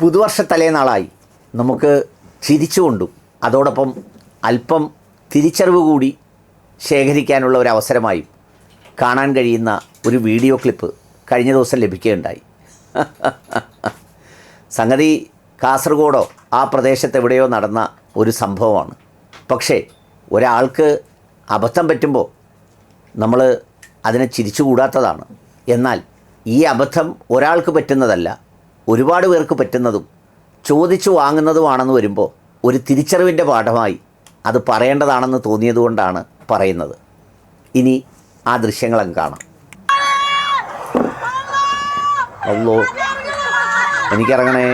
പുതുവർഷ തലേനാളായി നമുക്ക് ചിരിച്ചുകൊണ്ടും. അതോടൊപ്പം അല്പം തിരിച്ചറിവ് കൂടി ശേഖരിക്കാനുള്ള ഒരു അവസരമായും കാണാൻ കഴിയുന്ന ഒരു വീഡിയോ ക്ലിപ്പ് കഴിഞ്ഞ ദിവസം ലഭിക്കുകയുണ്ടായി. സംഗതി കാസർഗോഡോ ആ പ്രദേശത്ത് എവിടെയോ നടന്ന ഒരു സംഭവമാണ്. പക്ഷേ ഒരാൾക്ക് അബദ്ധം പറ്റുമ്പോൾ നമ്മൾ അതിനെ ചിരിച്ചുകൂടാത്തതാണ്. എന്നാൽ ഈ അബദ്ധം ഒരാൾക്ക് പറ്റുന്നതല്ല ഒരുപാട് പേർക്ക് പറ്റുന്നതും ചോദിച്ചു വാങ്ങുന്നതുമാണെന്ന് വരുമ്പോൾ ഒരു തിരിച്ചറിവിന്റെ പാഠമായി അത് പറയേണ്ടതാണെന്ന് തോന്നിയതുകൊണ്ടാണ് പറയുന്നത്. ഇനി ആ ദൃശ്യങ്ങളും കാണാം. അല്ലോ എനിക്കിറങ്ങണേ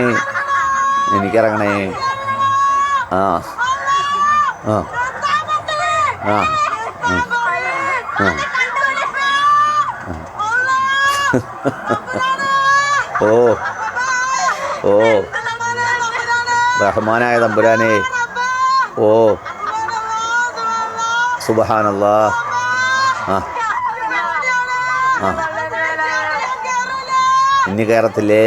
എനിക്കിറങ്ങണേ. ആ ആ ആ. ഓ. റഹ്മാനായ തമ്പുരാനെ. ഓ. സുബഹാനല്ലാ. ആ. ഇനി കയറത്തില്ലേ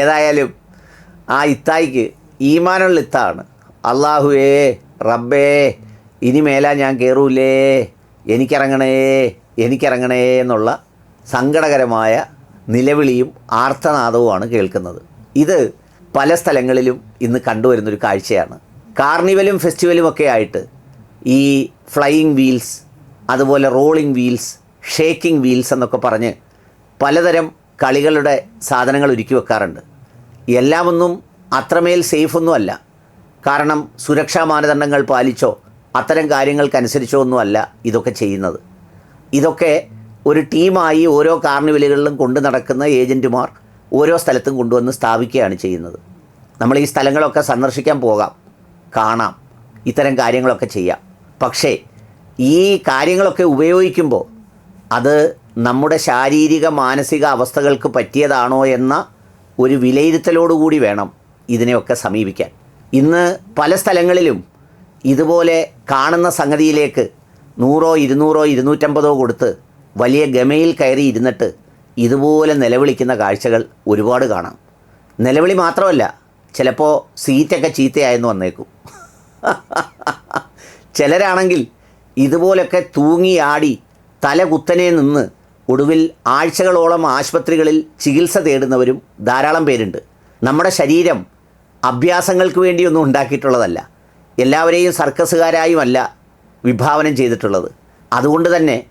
ഏതായാലും ആ ഇത്തായിക്ക് ഈമാനുള്ള ഇത്താണ്. അള്ളാഹുവേ റബ്ബേ ഇനി മേലാ ഞാൻ കയറൂലേ എനിക്കിറങ്ങണേ എനിക്കിറങ്ങണേ എന്നുള്ള സങ്കടകരമായ നിലവിളിയും ആർത്തനാദവുമാണ് കേൾക്കുന്നത്. ഇത് പല സ്ഥലങ്ങളിലും ഇന്ന് കണ്ടുവരുന്നൊരു കാഴ്ചയാണ്. കാർണിവലും ഫെസ്റ്റിവലും ഒക്കെ ആയിട്ട് ഈ ഫ്ലൈയിങ് വീൽസ് അതുപോലെ റോളിംഗ് വീൽസ് ഷേക്കിംഗ് വീൽസ് എന്നൊക്കെ പറഞ്ഞ് പലതരം കളികളുടെ സാധനങ്ങൾ ഒരുക്കി വെക്കാറുണ്ട്. എല്ലാമൊന്നും അത്രമേൽ സേഫൊന്നും അല്ല കാരണം സുരക്ഷാ മാനദണ്ഡങ്ങൾ പാലിച്ചോ അത്തരം കാര്യങ്ങൾക്കനുസരിച്ചോ ഒന്നുമല്ല ഇതൊക്കെ ചെയ്യുന്നത്. ഇതൊക്കെ ഒരു ടീമായി ഓരോ കാർണിവലുകളിലും കൊണ്ടു നടക്കുന്ന ഏജന്റുമാർ ഓരോ സ്ഥലത്തും കൊണ്ടുവന്ന് സ്ഥാപിക്കുകയാണ് ചെയ്യുന്നത്. നമ്മൾ ഈ സ്ഥലങ്ങളൊക്കെ സന്ദർശിക്കാൻ പോകാം കാണാം ഇത്തരം കാര്യങ്ങളൊക്കെ ചെയ്യാം. പക്ഷേ ഈ കാര്യങ്ങളൊക്കെ ഉപയോഗിക്കുമ്പോൾ അത് നമ്മുടെ ശാരീരിക മാനസിക അവസ്ഥകൾക്ക് പറ്റിയതാണോ എന്ന ഒരു വിലയിരുത്തലോടുകൂടി വേണം ഇതിനെയൊക്കെ സമീപിക്കാൻ. ഇന്ന് പല സ്ഥലങ്ങളിലും ഇതുപോലെ കാണുന്ന സംഗതിയിലേക്ക് നൂറോ ഇരുന്നൂറോ ഇരുന്നൂറ്റമ്പതോ കൊടുത്ത് വലിയ ഗമയിൽ കയറി ഇരുന്നിട്ട് ഇതുപോലെ നിലവിളിക്കുന്ന കാഴ്ചകൾ ഒരുപാട് കാണാം. നിലവിളി മാത്രമല്ല ചിലപ്പോൾ സീറ്റൊക്കെ ചീത്തയായെന്ന് വന്നേക്കും. ചിലരാണെങ്കിൽ ഇതുപോലൊക്കെ തൂങ്ങിയാടി തല കുത്തനെ നിന്ന് ഒടുവിൽ ആഴ്ചകളോളം ആശുപത്രികളിൽ ചികിത്സ തേടുന്നവരും ധാരാളം പേരുണ്ട്. നമ്മുടെ ശരീരം അഭ്യാസങ്ങൾക്ക് വേണ്ടിയൊന്നും ഉണ്ടാക്കിയിട്ടുള്ളതല്ല. എല്ലാവരെയും സർക്കസുകാരായുമല്ല വിഭാവനം ചെയ്തിട്ടുള്ളത്. അതുകൊണ്ട് തന്നെ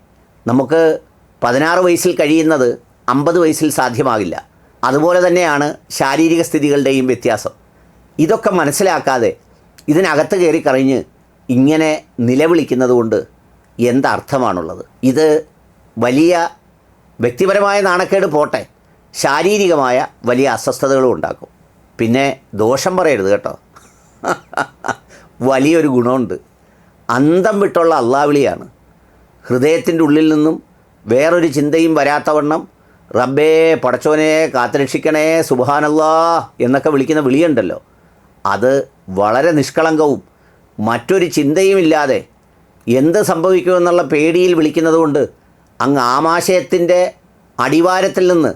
നമുക്ക് പതിനാറ് വയസ്സിൽ കഴിയുന്നത് അമ്പത് വയസ്സിൽ സാധ്യമാകില്ല. അതുപോലെ തന്നെയാണ് ശാരീരിക സ്ഥിതികളുടെയും വ്യത്യാസം. ഇതൊക്കെ മനസ്സിലാക്കാതെ ഇതിനകത്ത് കയറി കറിഞ്ഞ് ഇങ്ങനെ നിലവിളിക്കുന്നത് കൊണ്ട് എന്തർത്ഥമാണുള്ളത്? ഇത് വലിയ വ്യക്തിപരമായ നാണക്കേട് പോട്ടെ. ശാരീരികമായ വലിയ അസ്വസ്ഥതകളും ഉണ്ടാക്കും. പിന്നെ ദോഷം പറയരുത് കേട്ടോ. വലിയൊരു ഗുണമുണ്ട്. അന്തം വിട്ടുള്ള അള്ളാവിളിയാണ്. ഹൃദയത്തിന്റെ ഉള്ളിൽ നിന്നും വേറൊരു ചിന്തയും വരാത്തവണ്ണം റബ്ബേ പടച്ചോനെ കാത്തുരക്ഷിക്കണേ സുബാനല്ലാ എന്നൊക്കെ വിളിക്കുന്ന വിളിയുണ്ടല്ലോ. അത് വളരെ നിഷ്കളങ്കവും മറ്റൊരു ചിന്തയുമില്ലാതെ എന്ത് സംഭവിക്കുമെന്നുള്ള പേടിയിൽ വിളിക്കുന്നത് കൊണ്ട് അങ്ങ് ആമാശയത്തിന്റെ അടിവാരത്തിൽ നിന്ന്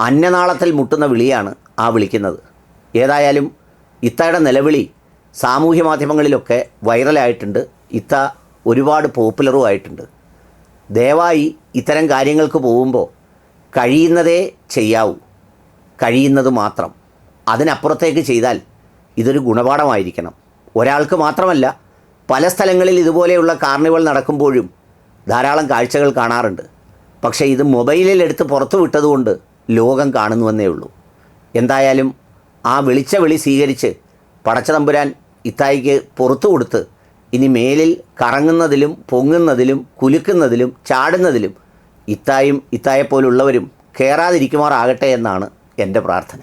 അന്നനാളത്തിൽ മുട്ടുന്ന വിളിയാണ് ആ വിളിക്കുന്നത്. ഏതായാലും ഇത്തയുടെ നിലവിളി സാമൂഹ്യ മാധ്യമങ്ങളിലൊക്കെ വൈറലായിട്ടുണ്ട്. ഇത്ത ഒരുപാട് പോപ്പുലറും ആയിട്ടുണ്ട്. ദയവായി ഇത്തരം കാര്യങ്ങൾക്ക് പോകുമ്പോൾ കഴിയുന്നതേ ചെയ്യാവൂ. കഴിയുന്നത് മാത്രം. അതിനപ്പുറത്തേക്ക് ചെയ്താൽ ഇതൊരു ഗുണപാഠമായിരിക്കണം. ഒരാൾക്ക് മാത്രമല്ല പല സ്ഥലങ്ങളിൽ ഇതുപോലെയുള്ള കാർണിവൽ നടക്കുമ്പോഴും ധാരാളം കാഴ്ചകൾ കാണാറുണ്ട്. പക്ഷേ ഇത് മൊബൈലിൽ എടുത്ത് പുറത്തു വിട്ടതുകൊണ്ട് ലോകം കാണുന്നുവെന്നേ ഉള്ളൂ. എന്തായാലും ആ വിളിച്ച വിളി സ്വീകരിച്ച് പടച്ചതമ്പുരാൻ ഇത്തായിക്ക് പുറത്തു കൊടുത്ത് ഇനി മേലിൽ കറങ്ങുന്നതിലും പൊങ്ങുന്നതിലും കുലുക്കുന്നതിലും ചാടുന്നതിലും ഇത്തായും ഇത്തായെപ്പോലുള്ളവരും കയറാതിരിക്കുമാറാകട്ടെ എന്നാണ് എന്റെ പ്രാർത്ഥന.